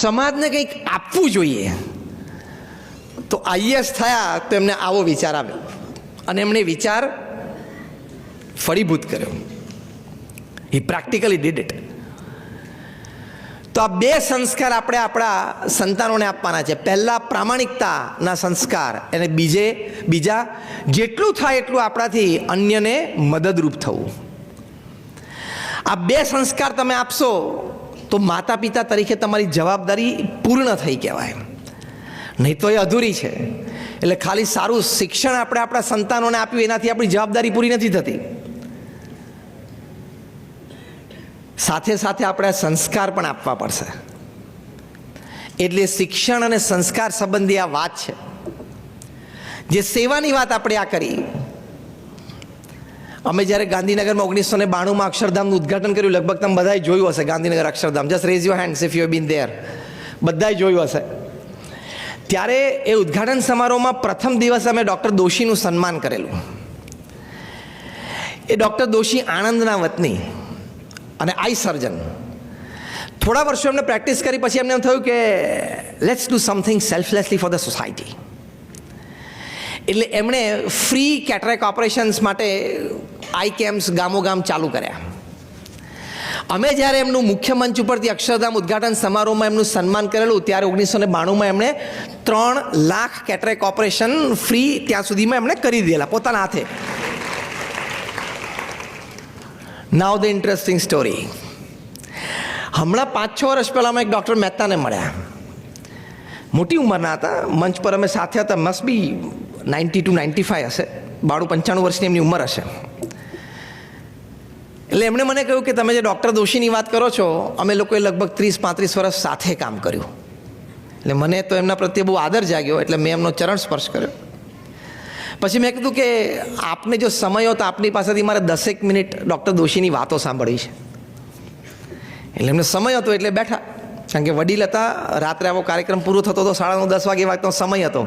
સમાજને કંઈક આપવું જોઈએ. તો આઈએસ થયા તો એમને આવો વિચાર આવ્યો. અને એમણે વિચાર ફળીભૂત કર્યો. હી પ્રેક્ટિકલી ડીડ ઇટ તો આ બે સંસ્કાર આપણે આપણા સંતાનોને આપવાના છે. પહેલાં પ્રામાણિકતાના સંસ્કાર અને બીજે, બીજા જેટલું થાય એટલું આપણાથી અન્યને મદદરૂપ થવું. આ બે સંસ્કાર તમે આપશો તો માતા પિતા તરીકે તમારી જવાબદારી પૂર્ણ થઈ કહેવાય. નહીં તો એ અધૂરી છે. એટલે ખાલી સારું શિક્ષણ આપણે આપણા સંતાનોને આપ્યું, એનાથી આપણી જવાબદારી પૂરી નથી થતી. સાથે સાથે આપણે સંસ્કાર પણ આપવા પડશે. એટલે શિક્ષણ અને સંસ્કાર સંબંધી આ વાત છે. જે સેવાની વાત આપણે આ કરી અમે જ્યારે ગાંધીનગરમાં ઓગણીસો ને બાણુંમાં અક્ષરધામનું ઉદ્ઘાટન કર્યું, લગભગ તમે બધાએ જોયું હશે Gandhinagar Akshardham. Just raise your hands if you been there બધાએ જોયું હશે. ત્યારે એ ઉદ્ઘાટન સમારોહમાં પ્રથમ દિવસે અમે ડૉક્ટર દોશીનું સન્માન કરેલું. એ ડૉક્ટર દોશી આણંદના વતની અને આઈ સર્જન. થોડા વર્ષો એમને પ્રેક્ટિસ કરી, પછી એમને એમ થયું કે let's do something selflessly for the society એટલે એમણે ફ્રી કેટરેક ઓપરેશન્સ માટે આઈ કેમ્પ્સ ગામો ગામ ચાલુ કર્યા. અમે જ્યારે એમનું મુખ્ય મંચ ઉપરથી અક્ષરધામ ઉદ્ઘાટન સમારોહમાં એમનું સન્માન કરેલું, ત્યારે ઓગણીસો ને બાણુંમાં એમણે ત્રણ લાખ કેટરેક ઓપરેશન ફ્રી ત્યાં સુધીમાં એમણે કરી દીધેલા, પોતાના હાથે. નાવ ધ ઇન્ટરેસ્ટિંગ સ્ટોરી હમણાં પાંચ છ વર્ષ પહેલાં અમે એક ડૉક્ટર મહેતાને મળ્યા. મોટી ઉંમરના હતા, મંચ પર અમે સાથે હતા must be ninety two, ninety five હશે. બાણું પંચાણું વર્ષની એમની ઉંમર હશે. એટલે એમણે મને કહ્યું કે તમે જે ડૉક્ટર દોશીની વાત કરો છો, અમે લોકોએ લગભગ ત્રીસ, પાંત્રીસ વર્ષ સાથે કામ કર્યું. એટલે મને તો એમના પ્રત્યે બહુ આદર જાગ્યો, એટલે મેં એમનો ચરણ સ્પર્શ કર્યો. પછી મેં કીધું કે આપને જો સમય હોય તો આપની પાસેથી મારે દસેક મિનિટ ડૉક્ટર દોશીની વાતો સાંભળવી છે. એટલે એમને સમય હતો એટલે બેઠા. કારણ કે વડીલ હતા, રાત્રે આવો કાર્યક્રમ પૂરો થતો હતો સાડા નવ, દસ વાગે વાગતો સમય હતો.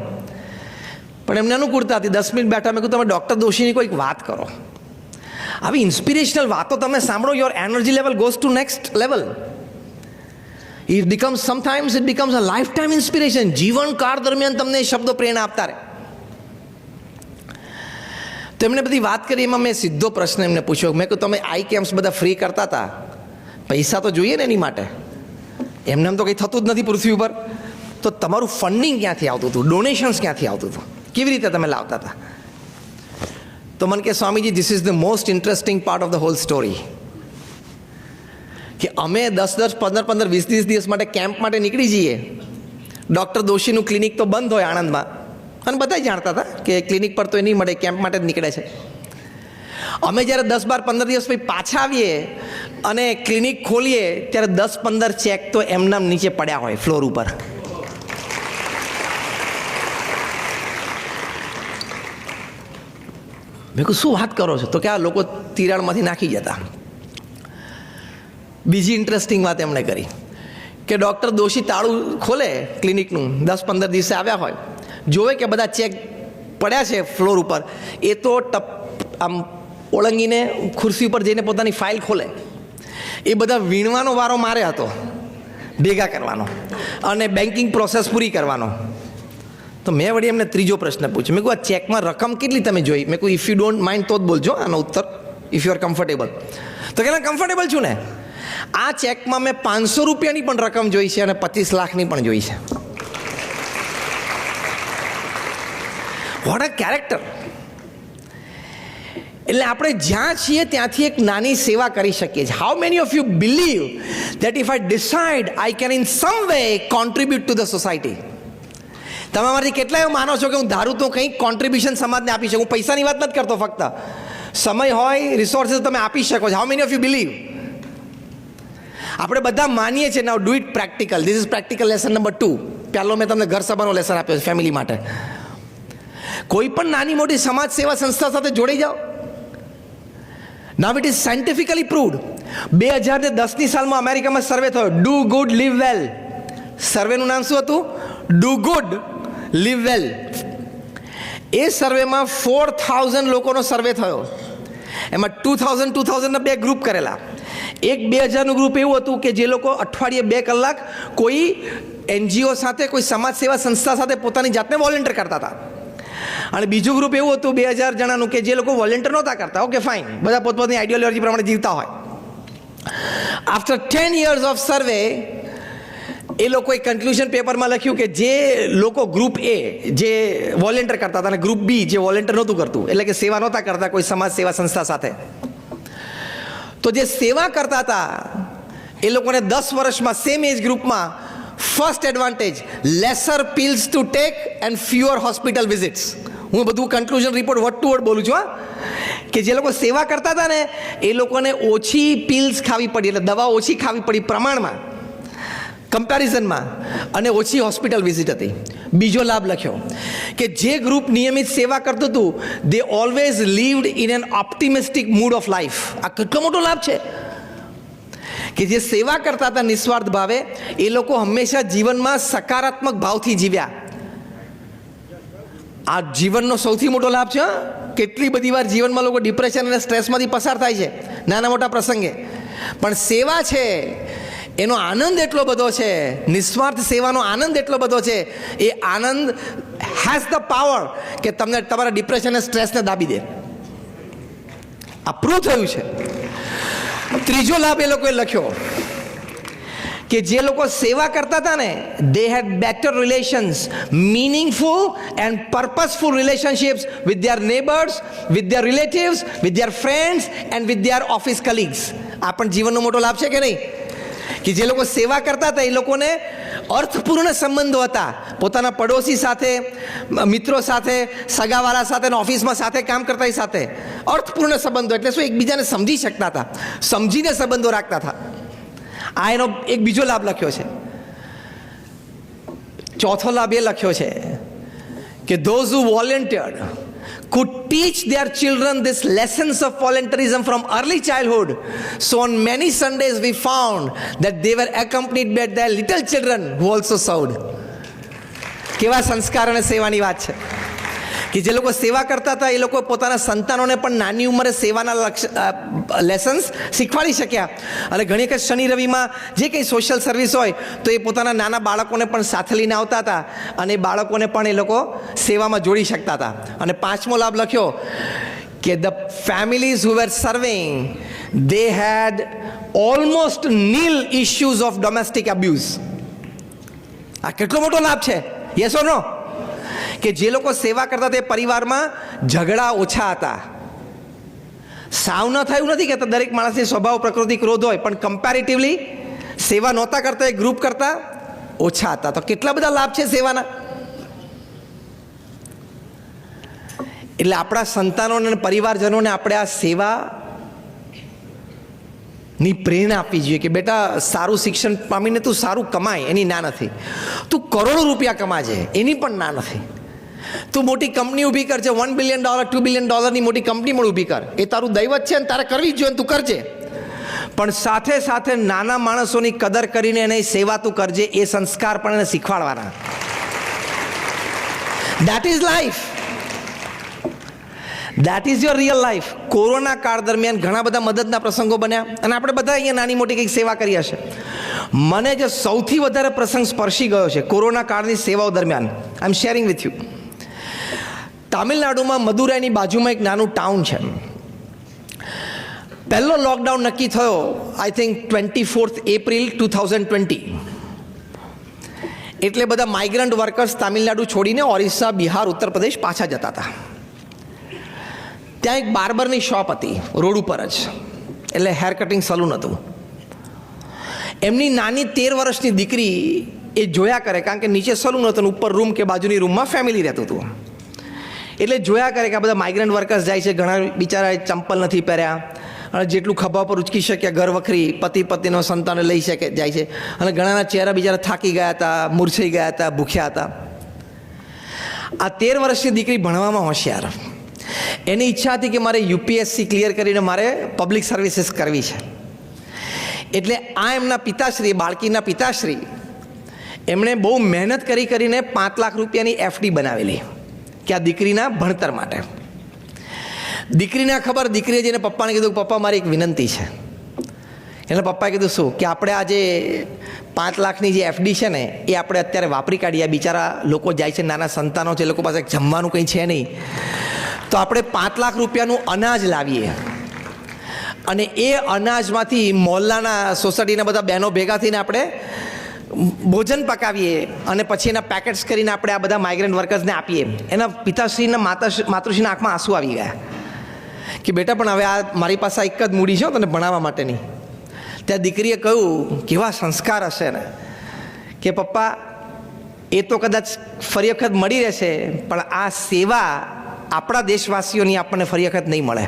પણ એમને અનુકૂળતા હતી. દસ મિનિટ બેઠા મેં કીધું, તમે ડૉક્ટર દોશીની કોઈક વાત કરો. આવી ઇન્સ્પિરેશનલ વાતો તમે સાંભળો your energy level goes to next level it becomes sometimes it becomes a life time inspiration જીવનકાળ દરમિયાન તમને શબ્દો પ્રેરણા આપતા રહે. તો એમણે બધી વાત કરી, એમાં મેં સીધો પ્રશ્ન એમને પૂછ્યો. મેં કહ્યું તમે આઈ કેમ્પ્સ બધા ફ્રી કરતા હતા? પૈસા તો જોઈએ ને એની માટે? એમને એમ તો કંઈ થતું જ નથી પૃથ્વી ઉપર. તો તમારું ફંડિંગ ક્યાંથી આવતું હતું? ડોનેશન્સ ક્યાંથી આવતું હતું? કેવી રીતે તમે લાવતા હતા? તો મને કે Swamiji this is the most interesting part of the whole story કે અમે દસ દસ, પંદર પંદર, વીસ વીસ દિવસ માટે કેમ્પ માટે નીકળી જઈએ. ડૉક્ટર દોશીનું ક્લિનિક તો બંધ હોય આણંદમાં. અને બધા જાણતા હતા કે ક્લિનિક પર તો એ નહીં મળે, કેમ્પ માટે જ નીકળે છે. અમે જ્યારે દસ, બાર, પંદર દિવસ પછી પાછા આવીએ અને ક્લિનિક ખોલીએ, ત્યારે દસ, પંદર ચેક તો એમનામ નીચે પડ્યા હોય, ફ્લોર ઉપર. મેં કહું શું વાત કરો છો? તો કે આ લોકો તિરાડમાંથી નાખી જતા. બીજી ઇન્ટરેસ્ટિંગ વાત એમણે કરી કે ડૉક્ટર દોશી તાળું ખોલે ક્લિનિકનું દસ પંદર દિવસે આવ્યા હોય, જોવે કે બધા ચેક પડ્યા છે ફ્લોર ઉપર, એ તો ટપ, આમ ઓળંગીને ખુરશી ઉપર જઈને પોતાની ફાઇલ ખોલે. એ બધા વીણવાનો વારો મારે હતો, ભેગા કરવાનો અને બેન્કિંગ પ્રોસેસ પૂરી કરવાનો. તો મેં વળી એમને ત્રીજો પ્રશ્ન પૂછ્યો. મેં કહું આ ચેકમાં રકમ કેટલી તમે જોઈ? મેં કહું ઇફ યુ ડોન્ટ માઇન્ડ તો જ બોલજો, આનો ઉત્તર ઇફ યુ આર કમ્ફર્ટેબલ તો કે કમ્ફર્ટેબલ છું ને? આ ચેકમાં મેં પાંચસો રૂપિયાની પણ રકમ જોઈ છે અને પચીસ લાખની પણ જોઈ છે. વોટ અ કેરેક્ટર એટલે આપણે જ્યાં છીએ ત્યાંથી એક નાની સેવા કરી શકીએ છીએ. How many of you believe that if I decide I can in some way contribute to the society તમે અમારી કેટલા એવું માનો છો કે હું ધારું તો કંઈક કોન્ટ્રીબ્યુશન સમાજને આપી શકું? હું પૈસાની વાત નથી કરતો ફક્ત. સમય હોય રિસોર્સિસ તમે આપી શકો છો. How many of you believe આપણે બધા માનીએ છીએ now do it practical this is practical lesson number two પહેલો મેં તમને ઘર સભાનો લેસન આપ્યો છે ફેમિલી માટે. કોઈ પણ નાની મોટી સમાજ સેવા સંસ્થા સાથે જોડી જાઓ. Now it is scientifically proved બે હજાર ને દસની સાલમાં અમેરિકામાં સર્વે થયો. ડુ ગુડ લીવ વેલ સર્વેનું નામ શું હતું? ડુ ગુડ લીવ વેલ એ સર્વેમાં ફોર થાઉઝન્ડ લોકોનો સર્વે થયો. એમાં ટુ થાઉઝન્ડ ટુ થાઉઝન્ડના બે ગ્રુપ કરેલા. એક બે હજારનું ગ્રુપ એવું હતું કે જે લોકો અઠવાડિયે બે કલાક કોઈ એનજીઓ સાથે, કોઈ સમાજ સેવા સંસ્થા સાથે પોતાની જાતને વોલેન્ટિયર કરતા હતા. અને બીજું ગ્રુપ એવું હતું બે હજાર જણાનું કે જે લોકો વોલેન્ટિયર નહોતા કરતા. ઓકે ફાઇન બધા પોતપોતાની આઈડિયોલોજી પ્રમાણે જીવતા હોય. After ten years of survey એ લોકોએ કન્ક્લુઝન પેપરમાં લખ્યું કે જે લોકો ગ્રુપ એ જે વોલેન્ટિયર કરતા હતા, અને ગ્રુપ બી જે વોલેન્ટિયર નહોતું કરતું, એટલે કે સેવા નહોતા કરતા કોઈ સમાજ સેવા સંસ્થા સાથે. તો જે સેવા કરતા હતા, એ લોકોને દસ વર્ષમાં સેમ એજ ગ્રુપમાં first advantage lesser pills to take and fewer hospital visits હું બધું conclusion report word to word બોલું છું કે જે લોકો સેવા કરતા હતા ને, એ લોકોને ઓછી પિલ્સ ખાવી પડી, એટલે દવા ઓછી ખાવી પડી પ્રમાણમાં. કમ્પેરિઝનમાં અને ઓછી હોસ્પિટલ વિઝિટ હતી. બીજો લાભ લખ્યો કે જે ગ્રુપ નિયમિત સેવા કરતું હતું they always lived in an optimistic mood of life આ કેટલો મોટો લાભ છે? કે જે સેવા કરતા હતા નિસ્વાર્થ ભાવે, એ લોકો હંમેશા જીવનમાં સકારાત્મક ભાવથી જીવ્યા. આ જીવનનો સૌથી મોટો લાભ છે કેટલી બધી વાર જીવનમાં લોકો ડિપ્રેશન અને સ્ટ્રેસમાંથી પસાર થાય છે. નાના મોટા પ્રસંગે. પણ સેવા છે એનો આનંદ એટલો બધો છે, નિસ્વાર્થ સેવાનો આનંદ એટલો બધો છે, એ આનંદ હેઝ ધ પાવર કે તમને તમારા ડિપ્રેશન અને સ્ટ્રેસને દાબી દે. આ પ્રૂવ થયું છે. ત્રીજો લાભ એ લોકોએ લખ્યો કે જે લોકો સેવા કરતા હતા ને they had better relations meaningful and purposeful relationships with their neighbours with their relatives with their friends and with their office colleagues આ પણ જીવનનો મોટો લાભ છે કે નહીં? કે જે લોકો સેવા કરતા હતા, એ લોકોને અર્થપૂર્ણ સંબંધો હતા. પોતાના પડોશી સાથે, મિત્રો સાથે સગાવાળા સાથે ઓફિસમાં સાથે કામ કરતા એ સાથે. અર્થપૂર્ણ સંબંધો, એટલે શું એકબીજાને સમજી શકતા હતા. સમજીને સંબંધો રાખતા હતા. આ એનો એક બીજો લાભ લખ્યો છે. ચોથો લાભ એ લખ્યો છે કે those who volunteered could teach their children this lessons of volunteerism from early childhood. So on many Sundays we found that they were accompanied by their little children who also served. કેવા સંસ્કાર અને સેવાની વાત છે કે જે લોકો સેવા કરતા હતા, એ લોકો પોતાના સંતાનોને પણ નાની ઉંમરે સેવાના લક્ષ લેસન્સ શીખવાડી શક્યા. અને ઘણી વખત શનિ રવિમાં જે કંઈ સોશિયલ સર્વિસ હોય, તો એ પોતાના નાના બાળકોને પણ સાથે લઈને આવતા હતા અને એ બાળકોને પણ એ લોકો સેવામાં જોડી શકતા હતા. અને પાંચમો લાભ લખ્યો કે the families who were serving they had almost nil issues of domestic abuse આ કેટલો મોટો લાભ છે? યસ ઓર નો કે જે લોકો સેવા કરતા તે પરિવારમાં ઝઘડા ઓછા હતા. સાવ ન થયું નથી કે દરેક માણસની સ્વભાવ, પ્રકૃતિ, ક્રોધ હોય, પણ કમ્પેરેટિવલી સેવા નહોતા કરતા એ ગ્રુપ કરતા ઓછા હતા. તો કેટલા બધા લાભ છે સેવાના? એટલે આપણા સંતાનોને અને પરિવારજનોને આપણે આ સેવા ની પ્રેરણા આપવી જોઈએ કે બેટા, સારું શિક્ષણ પામીને તું સારું કમાય, એની ના નથી. તું કરોડો રૂપિયા કમાજે, એની પણ ના નથી. તું મોટી કંપની ઊભી કરજે one billion dollar two billion ડોલરની મોટી કંપની પણ ઊભી કર. એ તારું દૈવત છે અને તારે કરવી જ જોઈએ તું કરજે. પણ સાથે સાથે નાના માણસોની કદર કરીને એની સેવા તું કરજે, એ સંસ્કાર પણ એને શીખવાડવાના. That is life that is your real life corona કાળ દરમિયાન ઘણા બધા મદદના પ્રસંગો બન્યા અને આપણે બધા અહીંયા નાની મોટી કંઈક સેવા કરી હશે. મને જે સૌથી વધારે પ્રસંગ સ્પર્શી ગયો છે કોરોના કાળની સેવાઓ દરમિયાન. I am sharing with you તામિલનાડુમાં મદુરાઈની બાજુમાં એક નાનું ટાઉન છે. પહેલો લોકડાઉન નક્કી થયો I think twenty fourth April two thousand twenty એટલે બધા માઇગ્રન્ટ વર્કર્સ તામિલનાડુ છોડીને ઓરિસ્સા, બિહાર ઉત્તર પ્રદેશ પાછા જતા હતા. ત્યાં એક બાર્બરની શોપ હતી, રોડ ઉપર જ. એટલે હેર કટિંગ સલૂન હતું. એમની નાની તેર વર્ષની દીકરી એ જોયા કરે, કારણ કે નીચે સલૂન હતું ઉપર રૂમ કે બાજુની રૂમમાં ફેમિલી રહેતું હતું. એટલે જોયા કરે કે આ બધા માઇગ્રન્ટ વર્કર્સ જાય છે, ઘણા બિચારા ચંપલ નથી પહેર્યા. અને જેટલું ખભા પર ઉચકી શક્યા ઘર વખરી, પતિ પતિનો સંતાન લઈ શકે, જાય છે. અને ઘણાના ચહેરા બિચારા થાકી ગયા હતા મૂર્છાઈ ગયા હતા, ભૂખ્યા હતા. આ તેર વર્ષની દીકરી ભણવામાં હોશિયાર. એની ઈચ્છા હતી કે મારે યુપીએસસી ક્લિયર કરીને મારે પબ્લિક સર્વિસીસ કરવી છે. એટલે આ એમના પિતાશ્રી, બાળકીના પિતાશ્રી, એમણે બહુ મહેનત કરી કરીને પાંચ લાખ રૂપિયાની એફડી બનાવેલી. કે આ દીકરીના ભણતર માટે. દીકરીને ખબર, દીકરીએ જઈને પપ્પાને કીધું, પપ્પા, મારી એક વિનંતી છે. એટલે પપ્પાએ કીધું, શું? કે આપણે આ જે પાંચ લાખની જે એફડી છે ને, એ આપણે અત્યારે વાપરી કાઢીએ. બિચારા લોકો જાય છે, નાના સંતાનો છે, એ લોકો પાસે જમવાનું કંઈ છે નહીં. તો આપણે પાંચ લાખ રૂપિયાનું અનાજ લાવીએ. અને એ અનાજમાંથી મોહલ્લાના સોસાયટીના બધા બહેનો ભેગા થઈને આપણે ભોજન પકાવીએ અને પછી એના પેકેટ્સ કરીને આપણે આ બધા માઇગ્રન્ટ વર્કર્સને આપીએ. એના પિતાશ્રીના માતા માતૃશ્રીના આંખમાં આંસુ આવી ગયા. કે બેટા, પણ હવે આ મારી પાસે એક જ મૂડી છે તને ભણાવવા માટેની. ત્યાં દીકરીએ કહ્યું, કેવા સંસ્કાર હશે ને? કે, પપ્પા, એ તો કદાચ ફરી વખત મળી રહેશે, પણ આ સેવા આપણા દેશવાસીઓની આપણને ફરી વખત નહીં મળે.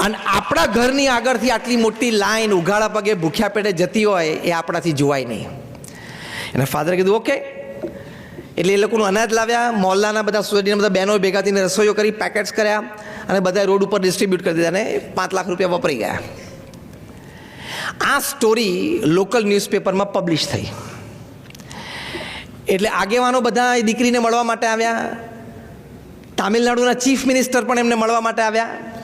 અને આપણા ઘરની આગળથી આટલી મોટી લાઈન ઉઘાડા પગે ભૂખ્યા પેટે જતી હોય, એ આપણાથી જોવાય નહીં. એને ફાધરે કીધું ઓકે એટલે એ લોકોનું અનાજ લાવ્યા મોહલ્લાના બધા સોસાયટીના બધા બહેનો ભેગા થઈને રસોઈઓ કરી પેકેટ્સ કર્યા અને બધા રોડ ઉપર ડિસ્ટ્રીબ્યુટ કરી દીધા અને પાંચ લાખ રૂપિયા વપરાઈ ગયા. આ સ્ટોરી લોકલ ન્યૂઝપેપરમાં પબ્લિશ થઈ. એટલે આગેવાનો બધા એ દીકરીને મળવા માટે આવ્યા. તામિલનાડુના ચીફ મિનિસ્ટર પણ એમને મળવા માટે આવ્યા.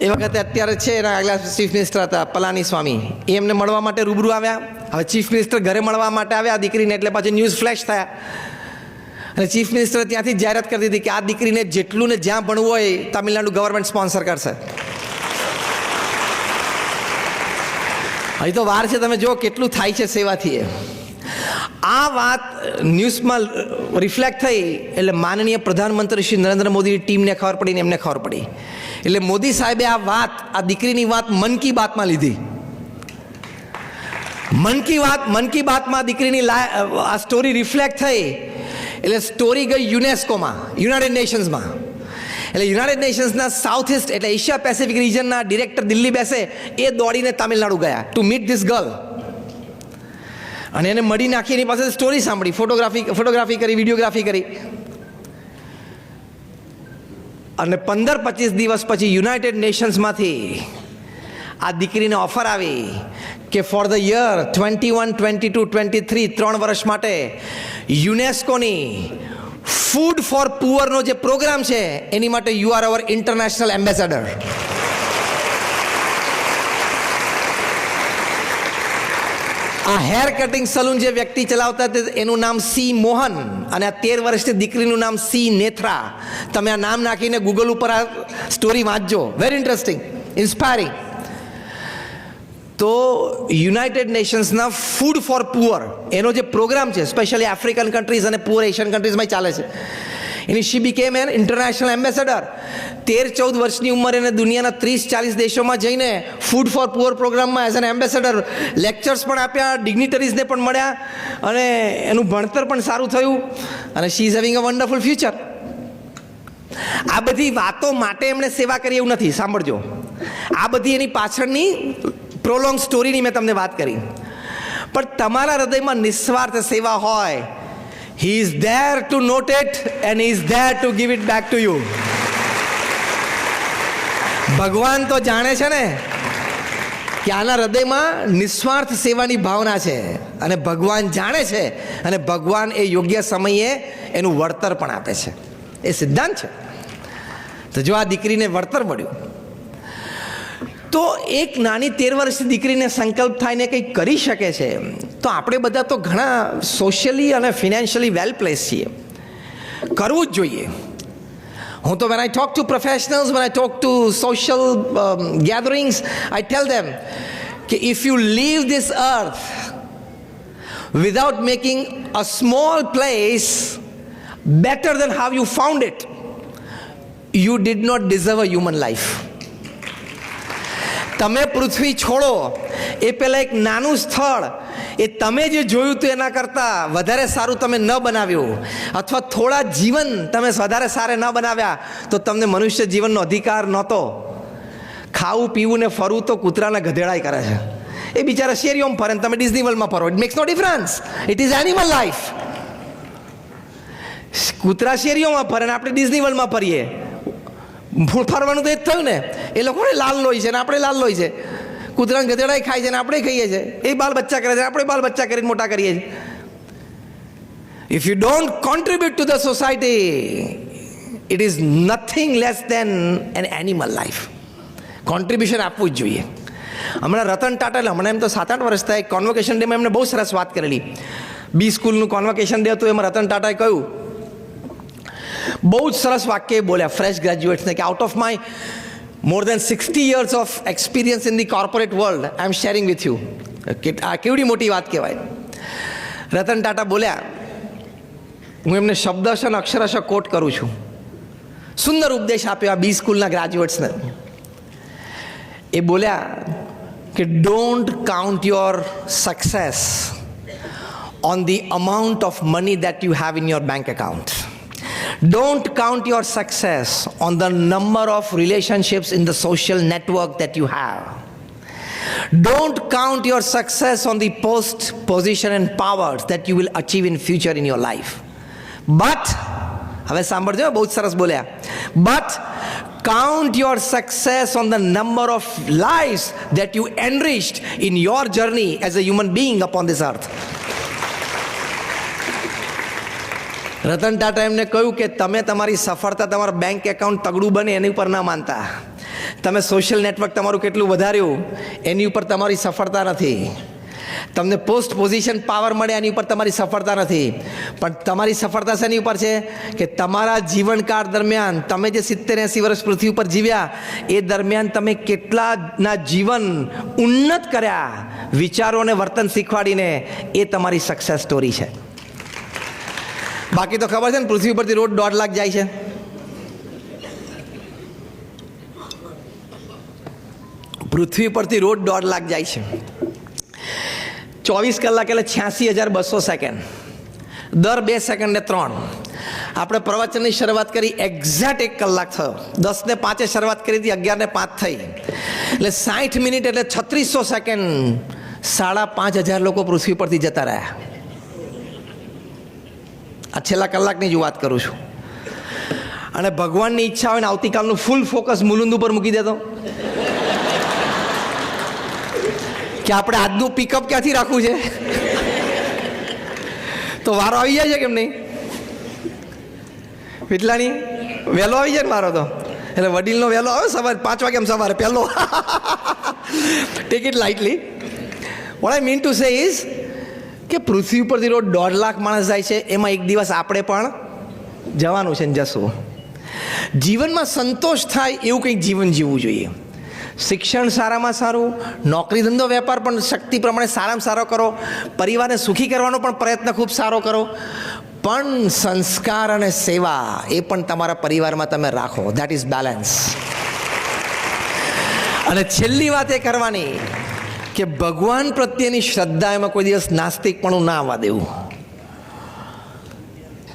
એ વખતે અત્યારે છે એના આગલા ચીફ મિનિસ્ટર હતા પલાની સ્વામી. એ એમને મળવા માટે રૂબરૂ આવ્યા. હવે ચીફ મિનિસ્ટર ઘરે મળવા માટે આવ્યા, દીકરીને એટલે પાછી ન્યૂઝ ફ્લેશ થયા. અને ચીફ મિનિસ્ટર ત્યાંથી જાહેરાત કરી દીધી કે આ દીકરીને જેટલું ને જ્યાં ભણવું હોય તમિલનાડુ ગવર્મેન્ટ સ્પોન્સર કરશે. અહીં તો વાર છે, તમે જો કેટલું થાય છે સેવાથી એ. આ વાત ન્યૂઝમાં રિફ્લેક્ટ થઈ એટલે માનનીય પ્રધાનમંત્રી શ્રી નરેન્દ્ર મોદીની ટીમને ખબર પડી ને એમને ખબર પડી. એટલે મોદી સાહેબે આ વાત, આ દીકરીની વાત મન કી બાતમાં લીધી. મન કી વાત, મન કી બાતમાં દીકરીની આ સ્ટોરી રિફ્લેક્ટ થઈ. એટલે સ્ટોરી ગઈ યુનેસ્કોમાં, યુનાઇટેડ નેશન્સમાં. એટલે યુનાઇટેડ નેશન્સના સાઉથ ઇસ્ટ એટલે એશિયા પેસિફિક રિજનના ડિરેક્ટર દિલ્હી બેસે, એ દોડીને તામિલનાડુ ગયા ટુ મીટ ધીસ ગર્લ અને એને મળી નાખી, એની પાસે સ્ટોરી સાંભળી ફોટોગ્રાફી ફોટોગ્રાફી કરી વિડીયોગ્રાફી કરી. અને પંદર પચીસ દિવસ પછી યુનાઇટેડ નેશન્સમાંથી આ દીકરીને ઓફર આવી કે for the year twenty one twenty two twenty three ત્રણ વર્ષ માટે યુનેસ્કોની ફૂડ ફોર પુઅરનો જે પ્રોગ્રામ છે, એની માટે you are our international ambassador આ હેર કટિંગ સલૂન જે વ્યક્તિ ચલાવતા તે એનું નામ સી મોહન અને આ તેર વર્ષની દીકરીનું નામ સી નેથરા. તમે આ નામ નાખીને ગૂગલ ઉપર આ સ્ટોરી વાંચજો. વેરી ઇન્ટરેસ્ટિંગ ઇન્સ્પાયરિંગ તો યુનાઇટેડ નેશન્સના ફૂડ ફોર પુઅર એનો જે પ્રોગ્રામ છે સ્પેશિયલી આફ્રિકન કન્ટ્રીઝ અને પુઅર એશિયન કન્ટ્રીઝમાં ચાલે છે. એની she became an international ambassador તેર ચૌદ વર્ષની ઉંમરે એને દુનિયાના ત્રીસ ચાલીસ દેશોમાં જઈને ફૂડ ફોર પુઅર પ્રોગ્રામમાં એઝ એન એમ્બેસેડર લેક્ચર્સ પણ આપ્યા ડિગ્નિટરીઝને પણ મળ્યા અને એનું ભણતર પણ સારું થયું અને she is having a wonderful future આ બધી વાતો માટે એમણે સેવા કરી એવું નથી, સાંભળજો. આ બધી એની પાછળની પ્રોલોંગ સ્ટોરીની મેં તમને વાત કરી. પણ તમારા હૃદયમાં નિસ્વાર્થ સેવા હોય he there to to it and and is there to give it back to you. ભગવાન તો જાણે છે ને કે આના હૃદયમાં નિસ્વાર્થ સેવાની ભાવના છે અને ભગવાન જાણે છે અને ભગવાન એ યોગ્ય સમયે એનું વળતર પણ આપે છે એ સિદ્ધાંત છે તો જો આ દીકરીને વળતર મળ્યું તો એક નાની તેર વર્ષની દીકરીને સંકલ્પ થાય ને કંઈક કરી શકે છે, તો આપણે બધા તો ઘણા સોશિયલી અને ફિનાન્શિયલી વેલ પ્લેસ છીએ કરવું જ જોઈએ હું તો when I talk to professionals when I talk to social gatherings I tell them કે if you leave this earth without making a small place better than how you found it you did not deserve a human life. તમે પૃથ્વી છોડો, એ પહેલાં એક નાનું સ્થળ. એ તમે જે જોયું હતું એના કરતાં વધારે સારું તમે ન બનાવ્યું. અથવા થોડા જીવન તમે વધારે સારા ન બનાવ્યા, તો તમને મનુષ્ય જીવનનો અધિકાર નહોતો. ખાવું, પીવું ને ફરવું તો કૂતરાના ગધેડાઈ કરે છે. એ બિચારા શેરીઓમાં ફરે તમે ડિઝની વર્લ્ડમાં ફરો. It makes no difference it is animal life કૂતરા શેરીઓમાં ફરે ને આપણે ડિઝની વર્લ્ડમાં ફરીએ. ભૂલ ફરવાનું તો એ જ થયું ને. એ લોકોને લાલ લોહી છે ને આપણે લાલ લોહી છે. કૂતરાને ગધેડા ખાય છે ને આપણે ખાઈએ છીએ એ બાલ બચ્ચા કરે છે આપણે બાલ બચ્ચા કરીને મોટા કરીએ છીએ if you don't contribute to the society it is nothing less than an animal life contribution આપવું જ જોઈએ. હમણાં રતન ટાટા, એટલે હમણાં એમ તો સાત આઠ વર્ષ થાય કોન્વોકેશન ડેમાં એમને બહુ સરસ વાત કરેલી. બી સ્કૂલનું કોન્વોકેશન ડે હતું, એમાં રતન ટાટાએ કહ્યું બહુ જ સરસ વાક્ય બોલ્યા ફ્રેશ ગ્રેજ્યુએટ્સને કે out of my more than sixty years of experience in the corporate world I am sharing with you આ કેવડી મોટી વાત કહેવાય. રતન ટાટા બોલ્યા, હું એમને શબ્દશ અને અક્ષરશ કોટ કરું છું. સુંદર ઉપદેશ આપ્યો આ બી સ્કૂલના ગ્રેજ્યુએટ્સને એ બોલ્યા કે don't count your success on the amount of money that you have in your bank account. Don't count your success on the number of relationships in the social network that you have. Don't count your success on the post, position, and powers that you will achieve in future in your life. But, હવે સાંભળજો બહુ જ સરસ બોલ્યા but count your success on the number of life that you enriched in your journey as a human being upon this earth. Ratan Tata એમને કહ્યું કે તમે તમારી સફળતા તમારા બેંક એકાઉન્ટ તગડું બને એની ઉપર ના માનતા. તમે સોશિયલ નેટવર્ક તમારું કેટલું વધાર્યું, એની ઉપર તમારી સફળતા નથી. તમને પોસ્ટ પોઝિશન પાવર મળે એની ઉપર તમારી સફળતા નથી. પણ તમારી સફળતા શેની ઉપર છે? કે તમારા જીવનકાળ દરમિયાન તમે જે સિત્તેર એંસી વર્ષ પૃથ્વી ઉપર જીવ્યા, એ દરમિયાન તમે કેટલાના જીવન ઉન્નત કર્યા વિચારો અને વર્તન શીખવાડીને એ તમારી સક્સેસ સ્ટોરી છે. બાકી તો ખબર છે ને પૃથ્વી પરથી રોજ દોઢ લાખ જાય છે. પૃથ્વી પરથી રોજ દોઢ લાખ જાય છે. ચોવીસ કલાક એટલે છ્યાસી હજાર બસો સેકન્ડ. દર બે સેકન્ડે ત્રણ. આપણે પ્રવચનની શરૂઆત કરી એક્ઝેક્ટ એક કલાક થયો. દસ ને પાંચે શરૂઆત કરી હતી, અગિયાર ને પાંચ થઈ. એટલે સાઠ મિનિટ એટલે છત્રીસો સેકન્ડ સાડા પાંચ હજાર લોકો પૃથ્વી પરથી જતા રહ્યા. આ છેલ્લા કલાકની જ વાત કરું છું. અને ભગવાનની ઈચ્છા હોય ને આવતીકાલનું ફૂલ ફોકસ મુલુંદ ઉપર મૂકી દેતો કે આપણે આજનું પિકઅપ ક્યાંથી રાખવું છે? તો વારો આવી જાય છે કેમ નહીં? કેટલાની વહેલો આવી જાય ને મારો તો? એટલે વડીલનો વહેલો આવે સવારે પાંચ વાગે એમ સવારે પહેલો. Take it lightly what I mean to say is કે પૃથ્વી ઉપરથી રોજ દોઢ લાખ માણસ જાય છે, એમાં એક દિવસ આપણે પણ જવાનું છે ને જશું. જીવનમાં સંતોષ થાય એવું કંઈક જીવન જીવવું જોઈએ. શિક્ષણ સારામાં સારું, નોકરી ધંધો વેપાર પણ શક્તિ પ્રમાણે સારામાં સારો કરો, પરિવારને સુખી કરવાનો પણ પ્રયત્ન ખૂબ સારો કરો. પણ સંસ્કાર અને સેવા એ પણ તમારા પરિવારમાં તમે રાખો. દેટ ઇઝ બેલેન્સ અને છેલ્લી વાત એ કરવાની કે ભગવાન પ્રત્યેની શ્રદ્ધા એમાં કોઈ દિવસ નાસ્તિકપણું ના આવવા દેવું.